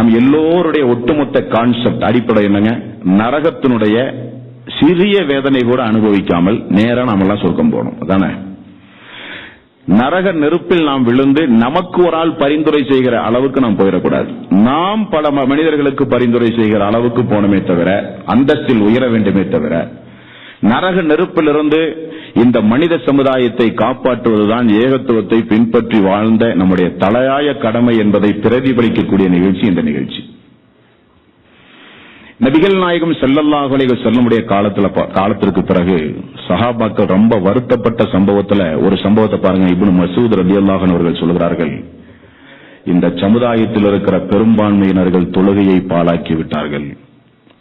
நம் எல்லோருடைய ஒட்டுமொத்த கான்செப்ட் அடிப்படை என்னங்க? நரகத்தினுடைய சிறிய வேதனை கூட அனுபவிக்காமல் நேரா நாமெல்லாம் சொர்க்கம் போகணும். அதானே? நரக நெருப்பில் நாம் விழுந்து நமக்கு ஒரு ஆள் பரிந்துரை செய்கிற அளவுக்கு நாம் போயிடக்கூடாது. நாம் பல ம- மனிதர்களுக்கு பரிந்துரை செய்கிற அளவுக்கு போனமே தவிர அந்தஸ்தில் உயர வேண்டுமே தவிர நரக நெருப்பிலிருந்து இந்த மனித சமுதாயத்தை காப்பாற்றுவதுதான் ஏகத்துவத்தை பின்பற்றி வாழ்ந்த நம்முடைய தலையாய கடமை என்பதை பிரதிபலிக்கக்கூடிய நிகழ்ச்சி இந்த நிகழ்ச்சி. நபிகள் நாயகம் ஸல்லல்லாஹு செல்லமுடைய காலத்துல பா- காலத்திற்கு பிறகு சஹாபாக்கள் ரொம்ப வருத்தப்பட்ட சம்பவத்துல ஒரு சம்பவத்தை பாருங்க இப்னு மசூத் ரலியல்லாஹு அவர்கள் சொல்கிறார்கள் இந்த சமுதாயத்தில் இருக்கிற பெரும்பான்மையினர்கள் தொழுகையை பாழாக்கி விட்டார்கள்.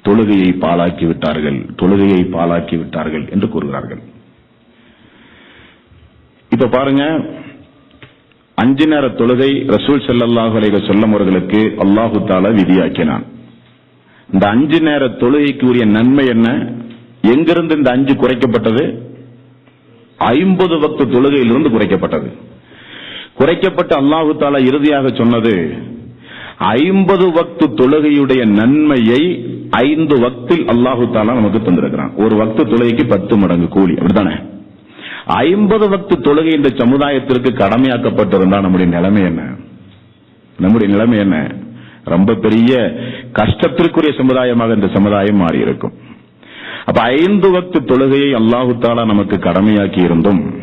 தொழுகையை பாழாக்கி விட்டார்கள் தொழுகையை பாழாக்கி விட்டார்கள் என்று கூறுகிறார்கள். இப்ப பாருங்க அஞ்சு நேர தொழுகை ரசூல் ஸல்லல்லாஹு அலைஹி வஸல்லம் அவர்களுக்கு அல்லாஹு தாலா விதியாக்கினான். இந்த அஞ்சு நேர தொழுகைக்கு உரிய நன்மை என்ன? எங்கிருந்து இந்த அஞ்சு குறைக்கப்பட்டது? ஐம்பது வக்து தொழுகையிலிருந்து குறைக்கப்பட்டது. குறைக்கப்பட்ட அல்லாஹு தாலா இறுதியாக சொன்னது ஐம்பது வக்து தொழுகையுடைய நன்மையை ஐந்து வக்தில் அல்லாஹு தாலா நமக்கு தந்திருக்கிறான். ஒரு வக்து தொழுகைக்கு பத்து மடங்கு கூலி. அப்படித்தானே? ஐம்பது வக்து தொழுகை இந்த சமுதாயத்திற்கு கடமையாக்கப்பட்டிருந்தா நம்முடைய நிலைமை என்ன? நம்முடைய நிலைமை என்ன? ரொம்ப பெரிய கஷ்டத்திற்குரிய சமுதாயமாக இந்த சமுதாயம் மாறி இருக்கும் அப்ப ஐந்து வக்து தொழுகையை அல்லாஹு தாலா நமக்கு கடமையாக்கி இருந்தும்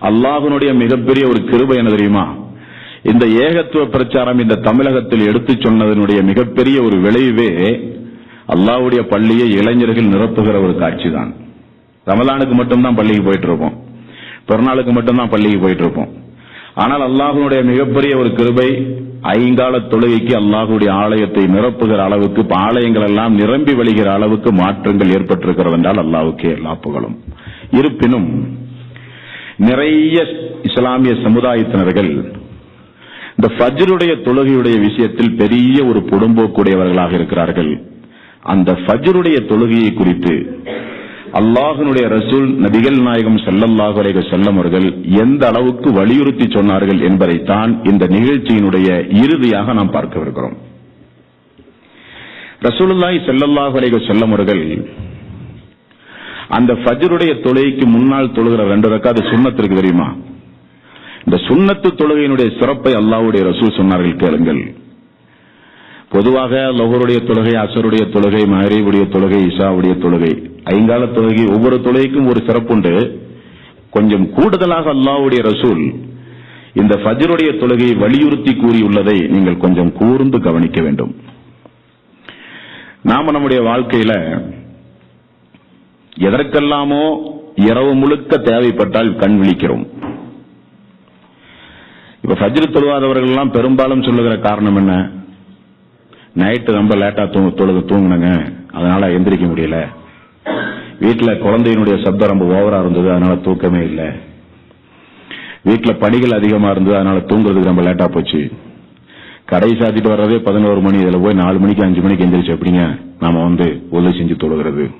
அல்லாஹுனுடைய மிகப்பெரிய ஒரு கிருபை என்ன தெரியுமா? இந்த ஏகத்துவ பிரச்சாரம் இந்த தமிழகத்தில் எடுத்துச் சொன்னதனுடைய மிகப்பெரிய ஒரு விளைவே அல்லாவுடைய பள்ளியை இளைஞர்கள் நிரப்புகிற ஒரு காட்சி தான் ரமலானுக்கு மட்டும்தான் பள்ளிக்கு போயிட்டு இருப்போம் பிறநாளுக்கு மட்டும்தான் பள்ளிக்கு போயிட்டு இருப்போம் ஆனால் அல்லாஹனுடைய மிகப்பெரிய ஒரு கிருபை ஐங்கால தொழுகைக்கு அல்லாஹுடைய ஆலயத்தை நிரப்புகிற அளவுக்கு ஆலயங்கள் எல்லாம் நிரம்பி வழிகிற அளவுக்கு மாற்றங்கள் ஏற்பட்டிருக்கிறது என்றால் அல்லாவுக்கே எல்லா புகழும். இருப்பினும் நிறைய இஸ்லாமிய சமுதாயத்தினர்கள் இந்த ஃபஜ்ருடைய தொழுகையுடைய விஷயத்தில் பெரிய ஒரு புடும்போக்குடையவர்களாக இருக்கிறார்கள். அந்த ஃபஜ்ருடைய தொழுகையை குறித்து அல்லாஹனுடைய ரசூல் நபிகள் நாயகம் ஸல்லல்லாஹு அலைக செல்லம் அவர்கள் எந்த அளவுக்கு வலியுறுத்தி சொன்னார்கள் என்பதைத்தான் இந்த நிகழ்ச்சியினுடைய இறுதியாக நாம் பார்க்கவிருக்கிறோம். ரசூலுல்லாய் ஸல்லல்லாஹு அலைக செல்லம் அவர்கள் அந்த ஃபஜ்ருடைய தொழுகைக்கு முன்னால் தொழுகிற ரெண்டு ரக்காது சுண்ணத்திற்கு தெரியுமா? இந்த சுண்ணத்து தொழுகையினுடைய சிறப்பை அல்லாவுடைய ரசூல் சொன்னார்கள் கேளுங்கள். பொதுவாக லொஹருடைய தொழுகை அசருடைய தொழுகை மகரீவுடைய தொழுகை இஷாவுடைய தொழுகை ஐங்கால தொழுகை ஒவ்வொரு தொழுகைக்கும் ஒரு சிறப்புண்டு கொஞ்சம் கூடுதலாக அல்லாஹ்வுடைய ரசூல் இந்த ஃபஜருடைய தொழுகையை வலியுறுத்தி கூறியுள்ளதை நீங்கள் கொஞ்சம் கூர்ந்து கவனிக்க வேண்டும். நாம நம்முடைய வாழ்க்கையில எதற்கெல்லாமோ இரவு முழுக்க தேவைப்பட்டால் கண் விழிக்கிறோம். இப்ப ஃபஜ்ரு தொழுவாதவர்கள் எல்லாம் பெரும்பாலும் சொல்லுகிற காரணம் என்ன? நைட்டு ரொம்ப லேட்டா தூங்க தொழுது தூங்குனங்க. அதனால எந்திரிக்க முடியல. வீட்டுல குழந்தையினுடைய சப்தம் ரொம்ப ஓவரா இருந்தது அதனால தூக்கமே இல்லை. வீட்டுல பணிகள் அதிகமா இருந்தது அதனால தூங்குறதுக்கு ரொம்ப லேட்டா போச்சு. கடை சாத்திட்டு வர்றதே பதினோரு மணி இதுல போய் நாலு மணிக்கு அஞ்சு மணிக்கு எந்திரிச்சு எப்படிங்க நாம வந்து உதவி செஞ்சு தொழுகிறது?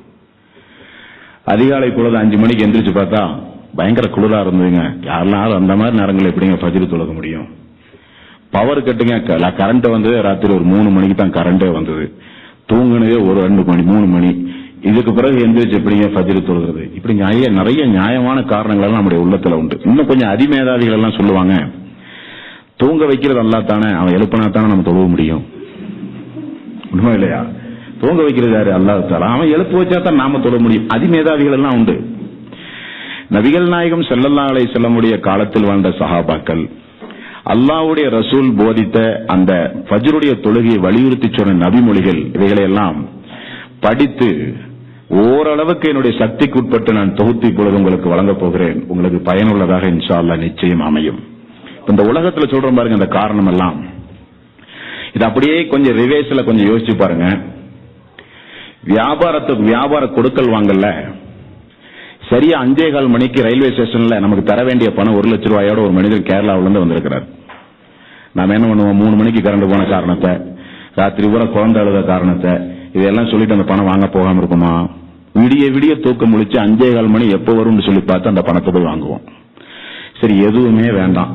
அதிகாலை பொழுது அஞ்சு மணிக்கு எந்திரிச்சு பார்த்தா பயங்கர குளிரா இருந்ததுங்க. யாரெல்லாம் அந்த மாதிரி நேரங்கள் எப்படிங்க பஜிரி தொழுக முடியும்? பவர் கட்டுங்க. கரண்ட் வந்து ராத்திரி ஒரு மூணு மணிக்கு தான் கரண்டே வந்தது. தூங்குனதே ஒரு ரெண்டு மணி மூணு மணி. இதுக்கு பிறகு எந்திரிச்சு எப்படிங்க பஜிரி தொழுகிறது? இப்படி நியாய நிறைய நியாயமான காரணங்கள் எல்லாம் நம்முடைய உள்ளத்துல உண்டு. இன்னும் கொஞ்சம் அதிமேதாவிகள் எல்லாம் சொல்லுவாங்க. தூங்க வைக்கிறது அல்லா தானே அவன் எழுப்பினா தானே நம்ம தொழுவ முடியும். உண்மை இல்லையா? தூங்க வைக்கிறது யாரு? அல்லாஹ் அவன் எழுப்பு வச்சா தான் நாம தொழ முடியும். அதிமேதாவிகள் எல்லாம் உண்டு. நபிகள் நாயகம் செல்லல்லா அலை செல்லமுடைய காலத்தில் வாழ்ந்த சஹாபாக்கள் அல்லாவுடைய ரசூல் போதித்த அந்த ஃபஜ்ருடைய தொழுகையை வலியுறுத்தி சொன்ன நபிமொழிகள் இவைகளை எல்லாம் படித்து ஓரளவுக்கு என்னுடைய சக்திக்கு உட்பட்டு நான் தொகுத்து இப்பொழுது உங்களுக்கு வழங்கப் போகிறேன். உங்களுக்கு பயனுள்ளதாக இன்ஷா நிச்சயம் அமையும். இந்த உலகத்துல சொல்றோம் பாருங்க இந்த காரணம் எல்லாம் இது அப்படியே கொஞ்சம் ரிவேஸ்ல கொஞ்சம் யோசிச்சு பாருங்க. வியாபாரத்துக்கு வியாபார கொடுக்கல் வாங்கல சரியா அஞ்சே கால் மணிக்கு ரயில்வே ஸ்டேஷன்ல நமக்கு தர வேண்டிய பணம் ஒரு லட்ச ரூபாயோட ஒரு மனிதர் கேரளாவில இருந்து வந்திருக்கிறார். நாம என்ன பண்ணுவோம்? மூணு மணிக்கு கரண்ட் போன காரணத்தை ராத்திரி பூரா குழந்தை அழுத காரணத்தை இதெல்லாம் சொல்லிட்டு அந்த பணம் வாங்க போகாம இருக்குமா? விடிய விடிய தூக்கம் முடிச்சு அஞ்சே கால் மணி எப்போ வரும்னு சொல்லி பார்த்து அந்த பணத்தை போய் வாங்குவோம். சரி எதுவுமே வேண்டாம்.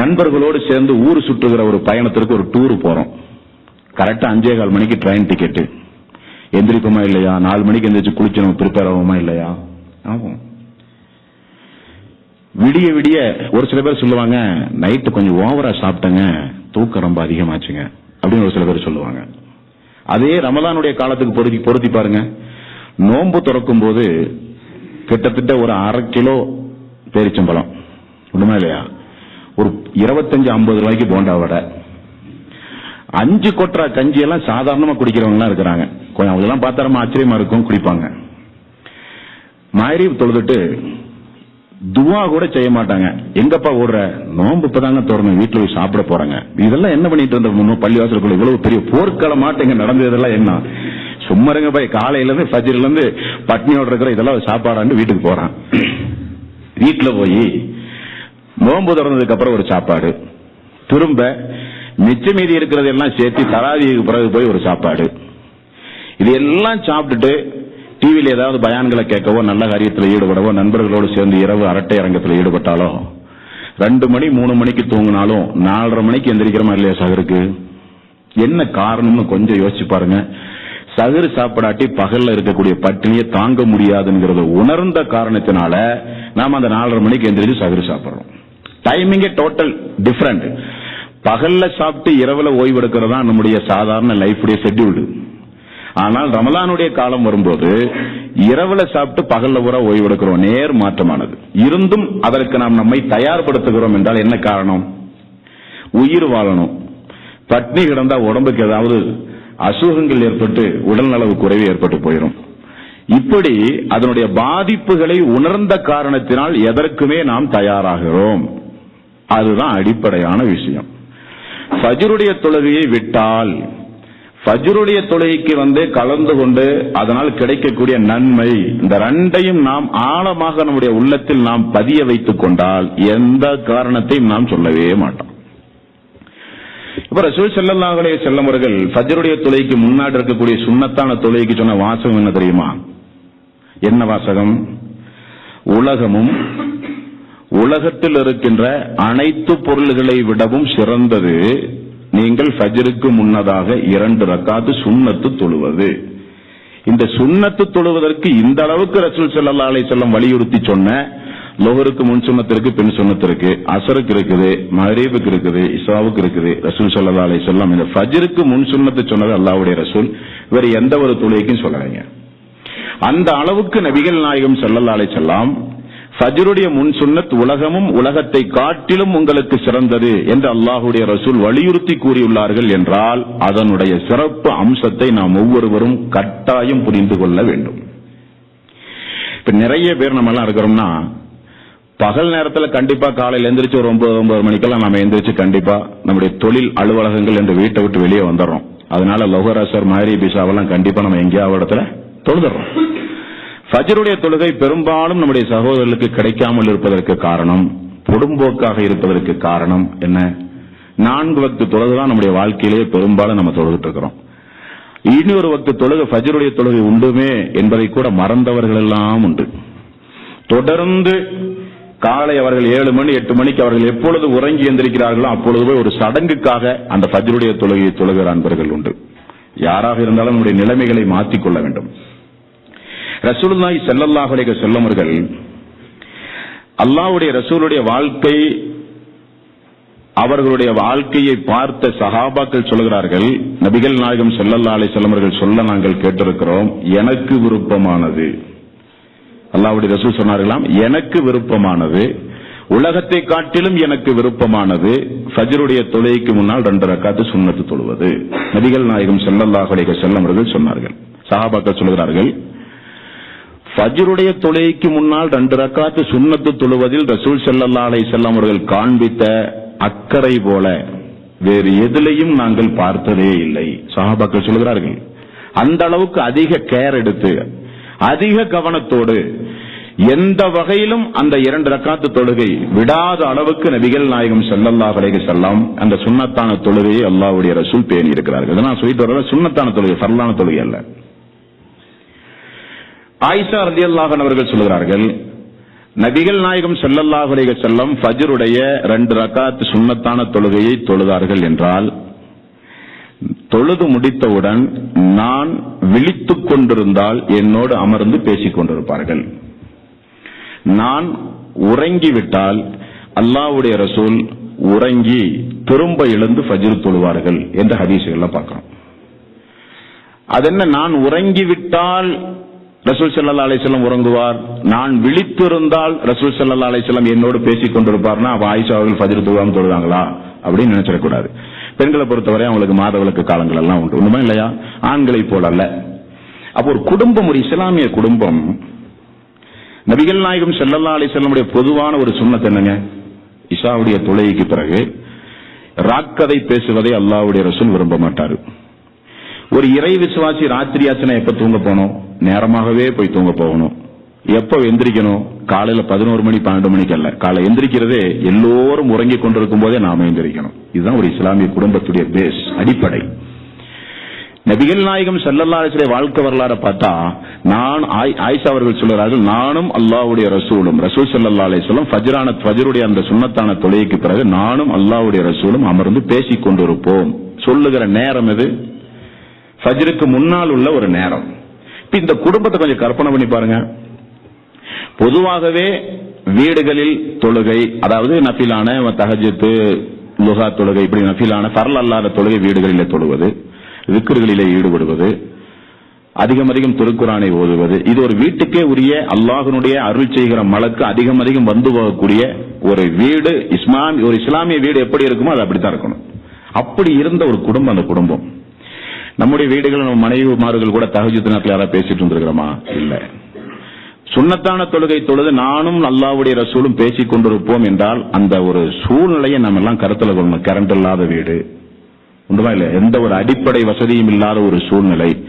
நண்பர்களோடு சேர்ந்து ஊர் சுற்றுகிற ஒரு பயணத்திற்கு ஒரு டூர் போறோம். கரெக்டா அஞ்சே கால் மணிக்கு ட்ரெயின் டிக்கெட் எந்திரிக்குமா இல்லையா? நாலு மணிக்கு எந்திரிச்சு குளிச்சு நம்ம ப்ரிப்பேர் ஆகுமா இல்லையா? ஆகும். விடிய விடிய ஒரு சில பேர் சொல்லுவாங்க நைட்டு கொஞ்சம் ஓவரா சாப்பிட்டங்க தூக்கம் ரொம்ப அதிகமாச்சுங்க அப்படின்னு ஒரு சில பேர் சொல்லுவாங்க. அதே ரமலானுடைய காலத்துக்கு பொருத்தி பொருத்தி பாருங்க. நோன்பு திறக்கும் போது கிட்டத்தட்ட ஒரு அரை கிலோ பேரிச்சம்பழம் உண்மை இல்லையா? ஒரு இருபத்தஞ்சு ஐம்பது ரூபாய்க்கு போண்டா வடை. அஞ்சு கொட்டுற கஞ்சி எல்லாம் சாதாரணமா குடிக்கிறவங்க எல்லாம் இருக்கிறாங்க. கொஞ்சம் அவங்க எல்லாம் பார்த்தா ரொம்ப ஆச்சரியமா இருக்கும் குடிப்பாங்க. மாரி தொழுதுட்டு துவா கூட செய்ய மாட்டாங்க. எங்கப்பா ஓடுற? நோன்பு இப்பதாங்க திறந்து வீட்டுல போய் சாப்பிட போறாங்க. இதெல்லாம் என்ன பண்ணிட்டு இருந்த பள்ளிவாசலுக்குள்ள இவ்வளவு பெரிய போர்க்களமாட்டு இங்க நடந்ததெல்லாம் என்ன? சும்மா இருங்க போய். காலையில இருந்து ஃபஜ்ர்ல இருந்து பட்னியோட இருக்கிற இதெல்லாம் சாப்பாடாண்டு வீட்டுக்கு போறான். வீட்டுல போய் நோன்பு திறந்ததுக்கு அப்புறம் ஒரு சாப்பாடு. திரும்ப மிச்ச மீதி இருக்கிறது எல்லாம் சேர்த்து தராவிக்கு பிறகு போய் ஒரு சாப்பாடு. இது எல்லாம் சாப்பிட்டுட்டு டிவியில் ஏதாவது பயான்களை கேட்கவோ நல்ல காரியத்தில் ஈடுபடவோ நண்பர்களோடு சேர்ந்து இரவு அரட்டை அரங்கத்தில் ஈடுபட்டாலோ ரெண்டு மணி மூணு மணிக்கு தூங்கினாலும் நாலரை மணிக்கு எந்திரிக்கிறோமா இல்லையா சகருக்கு? என்ன காரணம்னு கொஞ்சம் யோசிச்சு பாருங்க. சகரு சாப்பிடாட்டி பகல்ல இருக்கக்கூடிய பட்டினியை தாங்க முடியாதுங்கிறத உணர்ந்த காரணத்தினால நாம அந்த நாலரை மணிக்கு எந்திரிச்சு சகரு சாப்பிடுறோம். டைமிங்கே டோட்டல் டிஃபரெண்ட் பகல்ல சாப்பிட்டு இரவுல ஓய்வெடுக்கிறதா நம்முடைய சாதாரண லைஃபுடைய ஷெட்யூல்டு ஆனால் ரமலானுடைய காலம் வரும்போது இரவுல சாப்பிட்டு பகல்ல பூரா ஓய்வெடுக்கிறோம் நேர் மாற்றமானது. இருந்தும் அதற்கு நாம் நம்மை தயார்படுத்துகிறோம் என்றால் என்ன காரணம்? உயிர் வாழணும். பட்னி கிடந்தா உடம்புக்கு ஏதாவது அசுகங்கள் ஏற்பட்டு உடல்நலவு குறைவு ஏற்பட்டு போயிடும் இப்படி அதனுடைய பாதிப்புகளை உணர்ந்த காரணத்தினால் எதற்குமே நாம் தயாராகிறோம். அதுதான் அடிப்படையான விஷயம். ஃபஜ்ருடைய தொழுகையை விட்டால் ஃபஜ்ருடைய தொழுகைக்கு வந்து கலந்து கொண்டு அதனால் கிடைக்கக்கூடிய நன்மை இந்த ரெண்டையும் நாம் ஆழமாக நம்முடைய உள்ளத்தில் நாம் பதிய வைத்துக் கொண்டால் எந்த காரணத்தையும் நாம் சொல்லவே மாட்டோம். இப்ப ரசூல் ஸல்லல்லாஹு அலைஹி ஃபஜ்ருடைய தொழுகைக்கு முன்னாடி இருக்கக்கூடிய சுண்ணத்தான தொழுகைக்கு சொன்ன வாசகம் என்ன தெரியுமா? என்ன வாசகம்? உலகமும் உலகத்தில் இருக்கின்ற அனைத்து பொருள்களை விடவும் சிறந்தது. நீங்கள் ஃபஜருக்கு முன்னதாக இரண்டு ரக்காத்து சுண்ணத்து தொழுவது. இந்த சுன்னத்து தொழுவதற்கு இந்த அளவுக்கு ரசூல் சல்லா அலைஹி செல்லம் வலியுறுத்தி சொன்ன லோகருக்கு முன் சுண்ணத்திற்கு பின் சுண்ணத்திற்கு அசருக்கு இருக்குது மஹரீபுக்கு இருக்குது இசாவுக்கு இருக்குது ரசூல் சல்லா அலைஹி செல்லம் இந்த ஃபஜருக்கு முன் சுண்ணத்து சொன்னது அல்லாவுடைய ரசூல். வேற எந்த ஒரு தொழுகைக்கும் சொல்லலைங்க. அந்த அளவுக்கு நபிகள் நாயகம் ஸல்லல்லாஹு அலைஹி வஸல்லம் ஃபஜ்ருடைய முன் சுன்னத் உலகமும் உலகத்தை காட்டிலும் உங்களுக்கு சிறந்தது என்று அல்லாஹுடைய ரசூல் வலியுறுத்தி கூறியுள்ளார்கள் என்றால் அதனுடைய சிறப்பு அம்சத்தை நாம் ஒவ்வொருவரும் கட்டாயம் புரிந்து கொள்ள வேண்டும். இப்ப நிறைய பேர் நம்ம எல்லாம் இருக்கிறோம்னா பகல் நேரத்துல கண்டிப்பா காலையில எந்திரிச்சு ஒரு ஒன்பது ஒன்பது மணிக்கெல்லாம் நம்ம எந்திரிச்சு கண்டிப்பா நம்முடைய தொழில் அலுவலகங்கள் என்று வீட்டை விட்டு வெளியே வந்துடுறோம். அதனால லோகராசர் மாரி பிசாவெல்லாம் கண்டிப்பா நம்ம எங்கேயாவது இடத்துல தொழுதுறோம் ஃபஜருடைய தொழுகை பெரும்பாலும் நம்முடைய சகோதரர்களுக்கு கிடைக்காமல் இருப்பதற்கு காரணம் பொடும்போக்காக இருப்பதற்கு காரணம் என்ன? நான்கு வக்து தொழுதுதான் நம்முடைய வாழ்க்கையிலேயே பெரும்பாலும் நம்ம தொழுதுட்டு இருக்கிறோம். இனி ஒரு வக்து தொழுகை ஃபஜ்ருடைய தொழுகை உண்டுமே என்பதை கூட மறந்தவர்கள் எல்லாம் உண்டு. தொடர்ந்து காலை அவர்கள் ஏழு மணி எட்டு மணிக்கு அவர்கள் எப்பொழுது உறங்கி எந்திருக்கிறார்களோ அப்பொழுது போய் ஒரு சடங்குக்காக அந்த ஃபஜ்ருடைய தொழுகையை தொழுகிற அன்பர்கள் உண்டு. யாராக இருந்தாலும் நம்முடைய நிலைமைகளை மாற்றிக்கொள்ள வேண்டும். ரசூலுல்லாஹி ஸல்லல்லாஹு அலைஹி வஸல்லம் அவர்கள் அல்லாஹ்வுடைய ரசூலுடைய வாழ்க்கை அவர்களுடைய வாழ்க்கையை பார்த்த சஹாபாக்கள் சொல்கிறார்கள் நபிகள் நாயகம் ஸல்லல்லாஹு அலைஹி வஸல்லம் அவர்கள் சொல்ல நாங்கள் கேட்டிருக்கிறோம் எனக்கு விருப்பமானது. அல்லாஹ்வுடைய ரசூல் சொன்னார்களாம் எனக்கு விருப்பமானது உலகத்தை காட்டிலும் எனக்கு விருப்பமானது ஃபஜருடைய தொழுகைக்கு முன்னால் ரெண்டு ரக்காத்து சுண்ணத்து தொழுவது. நபிகள் நாயகம் செல்லல்லாஹுடைய செல்லம் அவர்கள் சொன்னார்கள். சஹாபாக்கள் சொல்கிறார்கள் ஃபஜ்ருடைய தொழுகைக்கு முன்னால் ரெண்டு ரக்காத்து சுண்ணத்து தொழுவதில் ரசூல் செல்லல்லா அலை செல்லம் அவர்கள் காண்பித்த அக்கறை போல வேறு எதிலையும் நாங்கள் பார்த்ததே இல்லை. சஹாபாக்கள் சொல்கிறார்கள் அந்த அளவுக்கு அதிக கேர் எடுத்து அதிக கவனத்தோடு எந்த வகையிலும் அந்த இரண்டு ரக்காத்து தொழுகை விடாத அளவுக்கு நபிகள் நாயகம் செல்லல்லா கலைக செல்லாம் அந்த சுண்ணத்தான தொழுகையை அல்லாவுடைய ரசூல் பேணி இருக்கிறார்கள் இதெல்லாம் சொல்லிட்டு வர தொழுகை சரலான தொழுகை அல்ல. ஆயிஷா ரதி அல்லாஹன் அவர்கள் சொல்கிறார்கள் நபிகள் நாயகம் செல்லல்லாஹ் அலைஹி வஸல்லம் ஃபஜ்ருடைய ரெண்டு ரக்காத் சுண்ணத்தான தொழுகையை தொழுதார்கள் என்றால் தொழுது முடித்தவுடன் நான் விழித்துக் கொண்டிருந்தால் என்னோடு அமர்ந்து பேசிக் கொண்டிருப்பார்கள். நான் உறங்கிவிட்டால் அல்லாவுடைய ரசூல் உறங்கி திரும்ப எழுந்து ஃபஜ்ரு தொழுவார்கள் என்ற ஹதீசுகள்ல பார்க்கிறோம். அது என்ன நான் உறங்கிவிட்டால் ரசூல் சல்லா அலைஹி உறங்குவார். நான் விழித்திருந்தால் ரசூல் சல்லா அலைஹி என்னோடு பேசிக் கொண்டிருப்பார்னா அப்ப ஆயிஷா அவர்கள் ஃபஜ்ர் தொழுவாம தொழுதாங்களா? அப்படின்னு நினைச்சிடக்கூடாது. பெண்களை பொறுத்தவரை அவங்களுக்கு மாதவிளக்கு காலங்கள் எல்லாம் உண்டு. உண்மை இல்லையா? ஆண்களை போல அல்ல அப்போ ஒரு குடும்பம் ஒரு இஸ்லாமிய குடும்பம் நபிகள் நாயகம் செல்லல்லா அலைஹி செல்லமுடைய பொதுவான ஒரு சுன்னத் என்னங்க? இஷாவுடைய தொழுகைக்கு பிறகு ராக்கதை பேசுவதை அல்லாவுடைய ரசூல் விரும்ப மாட்டாரு. ஒரு இறை விசுவாசி ராத்திரி ஆச்சுனா எப்ப தூங்க போனோம்? நேரமாகவே போய் தூங்க போகணும். எப்ப எந்திரிக்கணும்? காலையில பதினோரு மணி பன்னெண்டு மணிக்கு அல்ல. காலை எந்திரிக்கிறதே எல்லோரும் உறங்கிக் கொண்டிருக்கும் போதே நாம எந்திரிக்கணும். இதுதான் ஒரு இஸ்லாமிய குடும்பத்துடைய பேஸ் அடிப்படை. நபிகள் நாயகம் செல்லல்லாசுடைய வாழ்க்கை வரலாறு பார்த்தா நான் ஆயிஷா அவர்கள் சொல்கிறார்கள் நானும் அல்லாவுடைய ரசூலும் ரசூல் செல்லல்லா சொல்லும் ஃபஜ்ரான ஃபஜ்ருடைய அந்த சுண்ணத்தான தொலைக்கு பிறகு நானும் அல்லாவுடைய ரசூலும் அமர்ந்து பேசிக் கொண்டிருப்போம். சொல்லுகிற நேரம் எது? ஃபஜ்ருக்கு முன்னால் உள்ள ஒரு நேரம். இந்த குடும்பத்தை கொஞ்சம் கற்பனை பண்ணி பாருங்க. பொதுவாகவே வீடுகளில் தொழுகை அதாவது நஃபிலான தகஜத்து லுகா தொழுகை இப்படி நஃபிலான சரல் அல்லாத தொழுகை வீடுகளிலே தொழுவது விக்கிர்களிலே ஈடுபடுவது அதிகம் அதிகம் திருக்குறானை ஓதுவது இது ஒரு வீட்டுக்கே உரிய அல்லாஹனுடைய அருள் செய்கிற மலக்கு அதிகம் அதிகம் வந்து போகக்கூடிய ஒரு வீடு இஸ்லாம் ஒரு இஸ்லாமிய வீடு எப்படி இருக்குமோ அது அப்படித்தான் இருக்கணும். அப்படி இருந்த ஒரு குடும்பம் அந்த குடும்பம். நம்முடைய வீடுகள் நம்ம மனைவிமார்கள் கூட தகஜத்து நேரத்தில் யாராவது பேசிட்டு இருந்திருக்கிறோமா? இல்ல. சுண்ணத்தான தொழுகை தொழுது நானும் அல்லாவுடைய ரசூலும் பேசிக் கொண்டிருப்போம் என்றால் அந்த ஒரு சூழ்நிலையை நம்ம எல்லாம் கருத்துல கொள்ளணும். கரண்ட் இல்லாத வீடு. உண்டுமா இல்ல எந்த ஒரு அடிப்படை வசதியும் இல்லாத ஒரு சூழ்நிலை.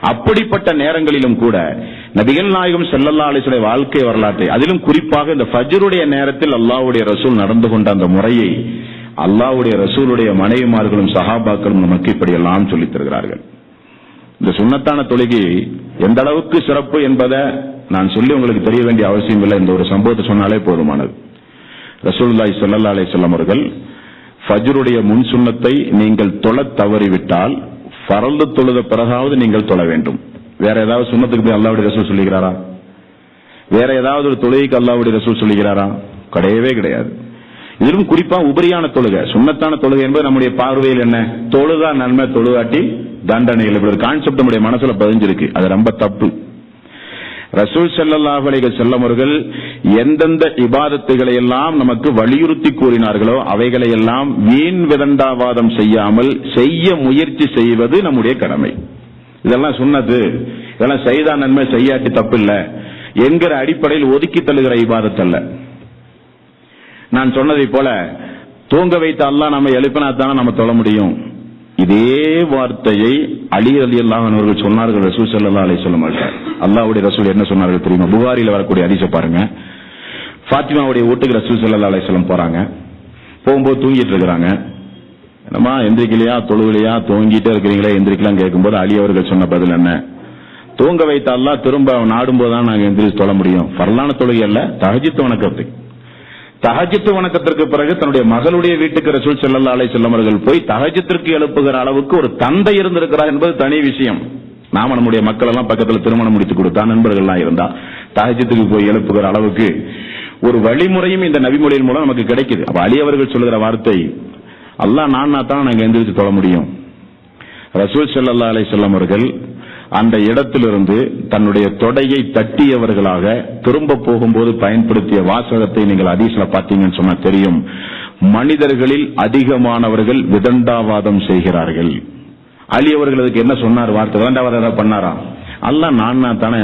அப்படிப்பட்ட நேரங்களிலும் கூட நபிகள் நாயகம் செல்லல்லா அலிசுடைய வாழ்க்கை வரலாற்றை அதிலும் குறிப்பாக இந்த ஃபஜ்ருடைய நேரத்தில் அல்லாவுடைய ரசூல் நடந்து கொண்ட அந்த முறையை அல்லாவுடைய ரசூலுடைய மனைவிமார்களும் சஹாபாக்களும் நமக்கு இப்படி எல்லாம் சொல்லித் தருகிறார்கள். இந்த சுண்ணத்தான தொழுகை எந்த அளவுக்கு சிறப்பு என்பதை நான் சொல்லி உங்களுக்கு தெரிய வேண்டிய அவசியம் இல்லை. இந்த ஒரு சம்பவத்தை சொன்னாலே போதுமானது. ரசூல்லாய் சொல்லல்லா அலைஹி வஸல்லம் அவர்கள் ஃபஜ்ருடைய முன் சுன்னத்தை நீங்கள் தொழ தவறிவிட்டால் ஃபரல் தொழுத பிறகாவது நீங்கள் தொழ வேண்டும். வேற ஏதாவது சுண்ணத்துக்கு போய் அல்லாவுடைய ரசூல் சொல்லுகிறாரா? வேற ஏதாவது ஒரு தொழுகைக்கு அல்லாவுடைய ரசூல் சொல்லுகிறாரா? கிடையவே கிடையாது. இதிலும் குறிப்பா உபரியான தொழுகை. சுண்ணத்தான தொழுகை என்பது நம்முடைய பார்வையில் என்ன? தொழுதா நன்மை தொழுகாட்டி தண்டனைகள். இப்படி ஒரு கான்செப்ட் நம்முடைய மனசுல பதிஞ்சிருக்கு. அது ரொம்ப தப்பு. ரசூல் ஸல்லல்லாஹு செல்லமர்கள் அவர்கள் எந்தெந்த இபாதத்துகளை எல்லாம் நமக்கு வலியுறுத்தி கூறினார்களோ அவைகளை எல்லாம் வீண் விதண்டாவாதம் செய்யாமல் செய்ய முயற்சி செய்வது நம்முடைய கடமை. இதெல்லாம் சொன்னது இதெல்லாம் செய்தா நன்மை செய்யாட்டி தப்பு இல்லை என்கிற அடிப்படையில் ஒதுக்கி தள்ளுகிற இபாதத்தல்ல. நான் சொன்னதை போல தூங்க வைத்த அல்லாஹ் நம்ம எழுப்பினா தானே நம்ம தொழ முடியும். இதே வார்த்தையை அலி அலி அவர்கள் சொன்னார்கள் ரசூல் சல்லா அலி சொல்ல மாட்டார் அல்லாவுடைய ரசூல் என்ன சொன்னார்கள் தெரியுமா? புகாரியில் வரக்கூடிய ஹதீஸை பாருங்க. ஃபாத்திமாவுடைய வீட்டுக்கு ரசூல் சல்லா அலி சொல்லம் போறாங்க. போகும்போது தூங்கிட்டு இருக்கிறாங்க. என்னமா எந்திரிக்கலையா? தொழுகலையா? தூங்கிட்டே இருக்கிறீங்களே? எந்திரிக்கலாம் கேட்கும்போது அலி அவர்கள் சொன்ன பதில் என்ன? தூங்க வைத்த திரும்ப திரும்ப நாடும்போது தான் நாங்கள் எந்திரிச்சு தொழ முடியும். பரலான தொழுகை அல்ல தகஜித்து வணக்கத்துக்கு தஹஜித்து வணக்கத்திற்கு பிறகு தன்னுடைய மகளுடைய வீட்டுக்கு ரசூல் செல்லல்லா அலை செல்லமர்கள் போய் தஹஜத்திற்கு எழுப்புகிற அளவுக்கு ஒரு தந்தை இருந்திருக்கிறார் என்பது தனி விஷயம். நாம நம்முடைய மக்கள் எல்லாம் பக்கத்துல திருமணம் முடித்து கொடுத்தா நண்பர்கள்லாம் இருந்தா தகஜத்துக்கு போய் எழுப்புகிற அளவுக்கு ஒரு வழிமுறையும் இந்த நபிமொழியின் மூலம் நமக்கு கிடைக்குது. அப்ப அலி அவர்கள் சொல்லுகிற வார்த்தை அல்லா நான் தான் நாங்க எந்திரிச்சு தொழ முடியும். ரசூல் செல்லல்லா அலை செல்லமர்கள் அவர்கள் அந்த இடத்திலிருந்து தன்னுடைய தொடையை தட்டியவர்களாக திரும்ப போகும்போது பயன்படுத்திய வாசகத்தை நீங்கள் அதிசல பார்த்தீங்கன்னு சொன்னா தெரியும். மனிதர்களில் அதிகமானவர்கள் விதண்டாவாதம் செய்கிறார்கள். அலி அவர்கள் என்ன சொன்னார்? வார்த்தை விதண்டாவாதம் ஏதாவது பண்ணாரா? அல்ல நான் தானே